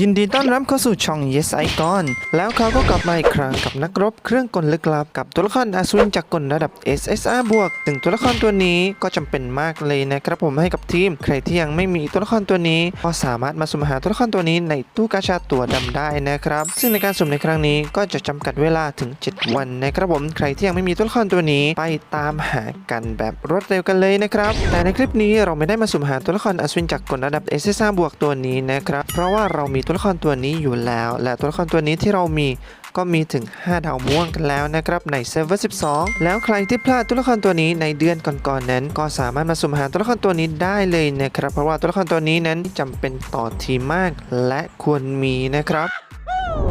ยินดีต้อนรับเข้าสู่ช่อง Yes Icon แล้วเขาก็กลับมาอีกครั้งกับนักรบเครื่องกลลึกลับกับตัวละครอาสวินจากกลระดับ SSR บวกถึงตัวละครตัวนี้ก็จำเป็นมากเลยนะครับผมให้กับทีม ใครที่ยังไม่มีตัวละครตัวนี้ ก็สามารถมาสุ่มหาตัวละครตัวนี้ในตู้กาชาตัวดำได้นะครับ ซึ่งในการสุ่มในครั้งนี้ก็จะจำกัดเวลาถึง 7 วันนะครับผมใครที่ยังไม่มีตัวละครตัวนี้ไปตามหากันแบบรวดเร็วกันเลยนะครับแต่ในคลิปนี้เราไม่ได้มาสุ่มหาตัวละครอาสวินจากกลระดับ SSR บวกตัวนี้นะครับเพราะว่าเรามีตัวละครตัวนี้อยู่แล้ว และตัวละครตัวนี้ที่เรามีก็มีถึง 5 ดาวม่วงกันแล้วนะครับในเซิร์ฟเวอร์12 แล้วใครที่พลาดตัวละครตัวนี้ในเดือนก่อนๆนั้น ก็สามารถมาสุ่มหาตัวละครตัวนี้ได้เลยนะครับ เพราะว่าตัวละครตัวนี้นั้นจำเป็นต่อทีมมาก และควรมีนะครับ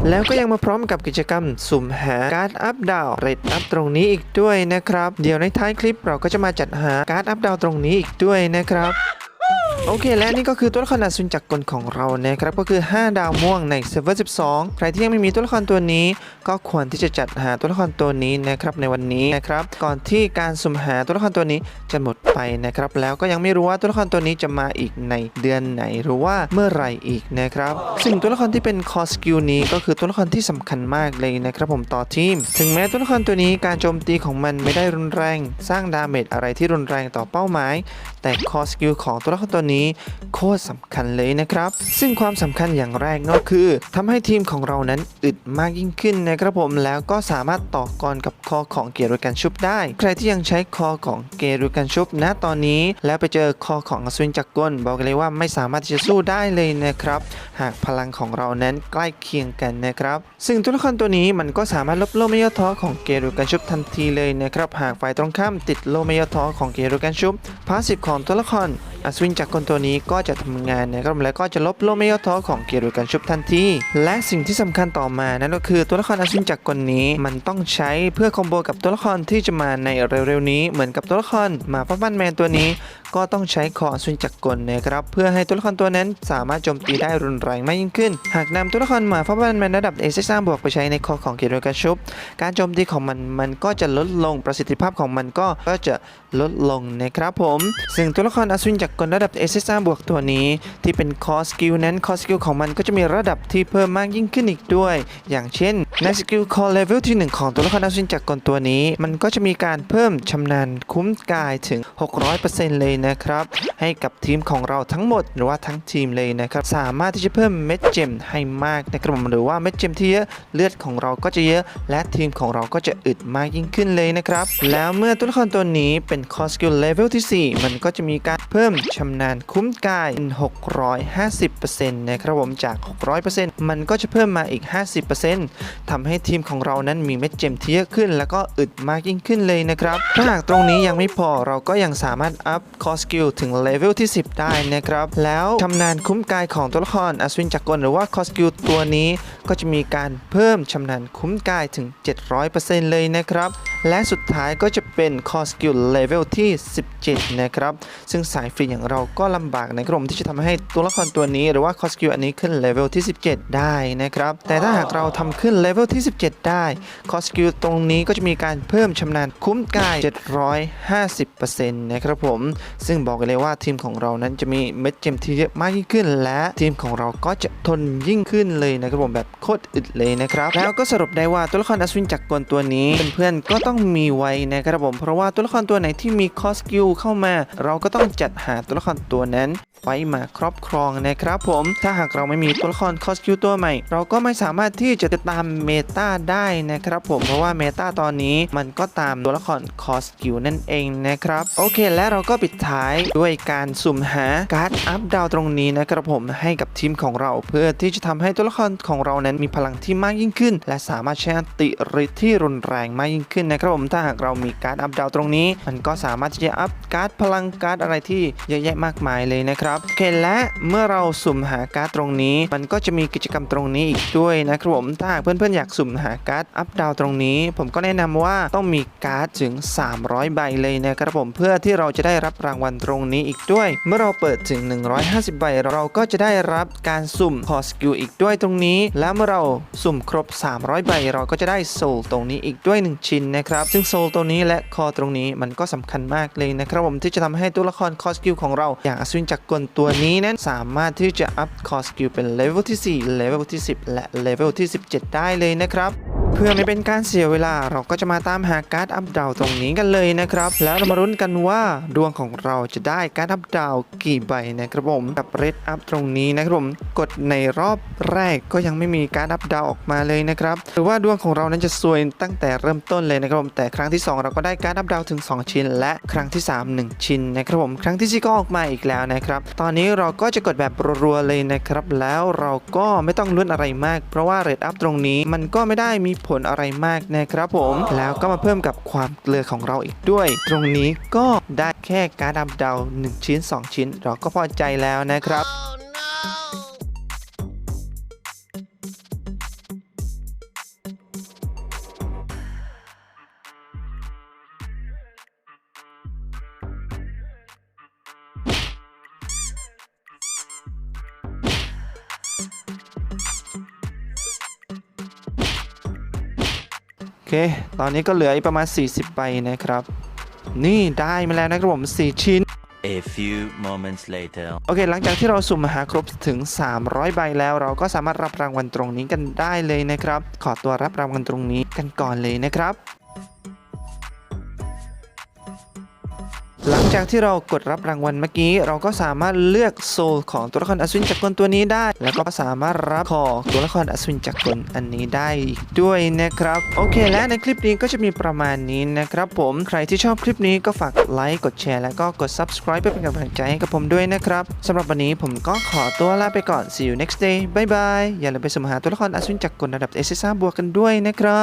แล้วก็ยังมาพร้อมกับกิจกรรมสุ่มหาการ์ดอัพดาวเรทอัพตรงนี้อีกด้วยนะครับ เดี๋ยวในท้ายคลิปเราก็จะมาจัดหาการ์ดอัพดาวตรงนี้อีกด้วยนะครับ โอเคและนี่ก็คือตัวละครอัศวินจักรกลของเรานะครับก็คือ 5 ดาวม่วงในเซิร์ฟเวอร์ 12 ใครที่ยังไม่มีตัวละครตัวนี้ ก็ควรที่จะจัดหาตัวละครตัวนี้นะครับในวันนี้นะครับก่อนที่การสุ่มหาตัวละครตัวนี้จะหมดไปนะครับแล้วก็ยังไม่รู้ว่าตัวละครตัวนี้จะมาอีกในเดือนไหนหรือว่าเมื่อไหร่อีกนะครับซึ่งตัวละครที่เป็นคอสกิลนี้ก็คือตัวละครที่สำคัญมากเลยนะครับผมต่อทีม ถึงแม้ตัวละครตัวนี้การโจมตีของมันไม่ได้รุนแรง สร้างดาเมจอะไรที่รุนแรงต่อเป้าหมาย แต่คอสกิลของตัวละครตัวนี้โคตรสำคัญเลยนะครับ ซึ่งความสำคัญอย่างแรกก็คือทำให้ทีมของเรานั้นอึดมากยิ่งขึ้นนะครับผมแล้วก็สามารถต่อกรกับคอของเกรุกันชุบได้ ใครที่ยังใช้คอของเกรุกันชุบณตอนนี้ แล้วไปเจอคอของอสวินจักรกลบอกเลยว่าไม่สามารถที่จะสู้ได้เลยนะครับ หากพลังของเรานั้นใกล้เคียงกันนะครับ ซึ่งตัวละครตัวนี้มันก็สามารถลบโลไม่ย่อท้อของเกรุกันชุบทันทีเลยนะครับหากฝ่ายตรงข้ามติดโลไม่ย่อท้อของเกรุกันชุบพาสซีฟของตัวละคร อัศวินจากคนตัวนี้ก็จะทำงานนะครับและก็จะลบโลไม่ย่อท้อของเกียร์โดยการชุบทันทีและสิ่งที่สำคัญต่อมานั่นก็คือตัวละครอัศวินจากคนนี้มันต้องใช้เพื่อคอมโบกับตัวละครที่จะมาในเร็วๆนี้ เหมือนกับตัวละครหมาป้าบ้านแมนตัวนี้ ก็ต้องใช้คออัศวินจักรกลนะครับเพื่อให้ตัวละครตัวนั้นสามารถโจมตีได้รุนแรงมากยิ่งขึ้น หากนำตัวละครหมาฟ้าบ้านแมนระดับเอเซซ่าบวกไปใช้ในคอของเกียร์ดยกาชุบการโจมตีของมันมันก็จะลดลงประสิทธิภาพของมันก็ก็จะลดลงนะครับผมซึ่งตัวละครอัศวินจากรกลระดับ SSR บวกตัวนี้ ที่เป็นคอสกิลนั้นคอสกิลของมันก็จะมีระดับที่เพิ่มมากยิ่งขึ้นอีกด้วย อย่างเช่นในสกิลคอเลเวลที่ 1 ของตัวละครอัศวินจากรกลตัวนี้ มันก็จะมีการเพิ่มชำนาญคุ้มกายถึง 600%เลยนะครับ ให้กับทีมของเราทั้งหมดหรือว่าทั้งทีมเลยนะครับ สามารถที่จะเพิ่มเม็ดเจมให้มากนะครับผมหรือว่าเม็ดเจมที่เยอะเลือดของเราก็จะเยอะ และทีมของเราก็จะอึดมากยิ่งขึ้นเลยนะครับ แล้วเมื่อตัวละครตัวนี้เป็นคอสกิลเลเวลที่ 4 มันก็จะมีการเพิ่มชำนาญคุ้มกายเป็น650%นะครับผมจาก 600%มันก็จะเพิ่มมาอีก 50%ทำให้ทีมของเรานั้นมีเม็ดเจมที่เยอะขึ้น แล้วก็อึดมากยิ่งขึ้นเลยนะครับถ้าหากตรงนี้ยังไม่พอเราก็ยังสามารถอัพคอสกิลถึงเลเวลที่ 10 ได้นะครับ แล้วชำนาญคุ้มกายของตัวละครอัศวินจักรกลหรือว่าคอสกิลตัวนี้ ก็จะมีการเพิ่มชำนาญคุ้มกายถึง 700%เลยนะครับ และสุดท้ายก็จะเป็นคอสกิลเลเวลที่ 17 นะครับ ซึ่งสายฟรีอย่างเราก็ลำบากนะครับผมที่จะทำให้ตัวละครตัวนี้หรือว่าคอสกิลอันนี้ขึ้นเลเวลที่ 17 ได้นะครับ แต่ถ้าหากเราทำขึ้นเลเวลที่ 17 ได้คอสกิลตรงนี้ก็จะมีการเพิ่มชำนาญคุ้มกาย 750%นะครับผม ซึ่งบอกเลยว่าทีมของเรานั้นจะมีเม็ดเจมที่เยอะมากยิ่งขึ้น และทีมของเราก็จะทนยิ่งขึ้นเลยนะครับผมแบบโคตรอึดเลยนะครับ แล้วก็สรุปได้ว่าตัวละครอัศวินจักรกลตัวนี้เพื่อนๆก็ต้ององมีไว้นะครับผมเพราะว่าตัวละครตัวไหนที่มีคอสกิลเข้ามา เราก็ต้องจัดหาตัวละครตัวนั้น ไว้มาครอบครองนะครับผมถ้าหากเราไม่มีตัวละครคอสกิลตัวใหม่ เราก็ไม่สามารถที่จะติดตามเมตาได้นะครับผมเพราะว่าเมตาตอนนี้มันก็ตามตัวละครคอสกิลนั่นเองนะครับโอเค และเราก็ปิดท้ายด้วยการสุ่มหาการ์ดอัพดาวตรงนี้นะครับผมให้กับทีมของเราเพื่อที่จะทำให้ตัวละครของเรานั้นมีพลังที่มากยิ่งขึ้น และสามารถใช้ติฤทธิ์ที่รุนแรงมากยิ่งขึ้นนะครับผมถ้าหากเรามีการ์ดอัพดาวตรงนี้ มันก็สามารถที่จะอัพการ์ดพลังการ์ดอะไรที่เยอะแยะมากมายเลยนะครับโอเคและเมื่อเราสุ่มหาการ์ดตรงนี้ มันก็จะมีกิจกรรมตรงนี้อีกด้วยนะครับผมถ้าเพื่อนๆอยากสุ่มหาการ์ดอัพดาวตรงนี้ ผมก็แนะนำว่าต้องมีการ์ดถึง 300 ใบเลยนะครับผมเพื่อที่เราจะได้รับรางวัลตรงนี้อีกด้วย เมื่อเราเปิดถึง 150 ใบเราก็จะได้รับการสุ่มคอสกิลอีกด้วยตรงนี้ แล้วเมื่อเราสุ่มครบ 300 ใบเราก็จะได้โซลตรงนี้อีกด้วย 1 ชิ้นนะครับ ซึ่งโซลตรงนี้และคอตรงนี้มันก็สำคัญมากเลยนะครับผมที่จะทำให้ตัวละครคอสกิลของเราอย่างอสวินจักรกลตัวนี้นั้นสามารถที่จะอัพคอสกิลเป็นเลเวลที่ 4 เลเวลที่ 10 และเลเวลที่ 17 ได้เลยนะครับ เพื่อไม่เป็นการเสียเวลาเราก็จะมาตามหาการ์ดอัพดาวตรงนี้กันเลยนะครับ แล้วเรามารุ้นกันว่าดวงของเราจะได้การ์ดอัพดาวกี่ใบนะครับผมกับเรดอัพตรงนี้นะครับผมกดในรอบแรกก็ยังไม่มีการ์ดอัพดาวออกมาเลยนะครับหรือว่าดวงของเรานั้นจะซวยตั้งแต่เริ่มต้นเลยนะครับผมแต่ครั้งที่ 2 เราก็ได้การ์ดอัพดาวถึง 2 ชิ้น และครั้งที่ 3 1 ชิ้นนะครับผมครั้งที่สี่ก็ออกมาอีกแล้วนะครับตอนนี้เราก็จะกดแบบรัวๆเลยนะครับแล้วเราก็ไม่ต้องลุ้นอะไรมาก เพราะว่าเรดอัพตรงนี้มันก็ไม่ได้มีผลอะไรมากนะครับผม แล้วก็มาเพิ่มกับความเกลือของเราอีกด้วย ตรงนี้ก็ได้แค่การดำเดา 1 ชิ้น 2 ชิ้น เราก็พอใจแล้วนะครับ ตอนนี้ก็เหลืออีกประมาณ 40ใบนะครับ นี่ได้มาแล้วนะครับผม 4 ชิ้น A few moments later. โอเค หลังจากที่เราสุ่มมาหาครบถึง 300 ใบแล้วเราก็สามารถรับรางวัลตรงนี้กันได้เลยนะครับ ขอตัวรับรางวัลตรงนี้กันก่อนเลยนะครับ หลังจากที่เรากดรับรางวัลเมื่อกี้ เราก็สามารถเลือกโซลของตัวละครอสวินจักรกลตัวนี้ได้ แล้วก็สามารถรับคอตัวละครอสวินจักรกลอันนี้ได้อีกด้วยนะครับ โอเค และในคลิปนี้ก็จะมีประมาณนี้นะครับผมใครที่ชอบคลิปนี้ก็ฝากไลค์กดแชร์แล้วก็กด subscribe เพื่อเป็นกำลังใจให้กับผมด้วยนะครับสำหรับวันนี้ผมก็ขอตัวลาไปก่อน see you next day bye bye อย่าลืมไปสมหาตัวละครอสวินจักรกลระดับ s อ r บวกกันด้วยนะครับ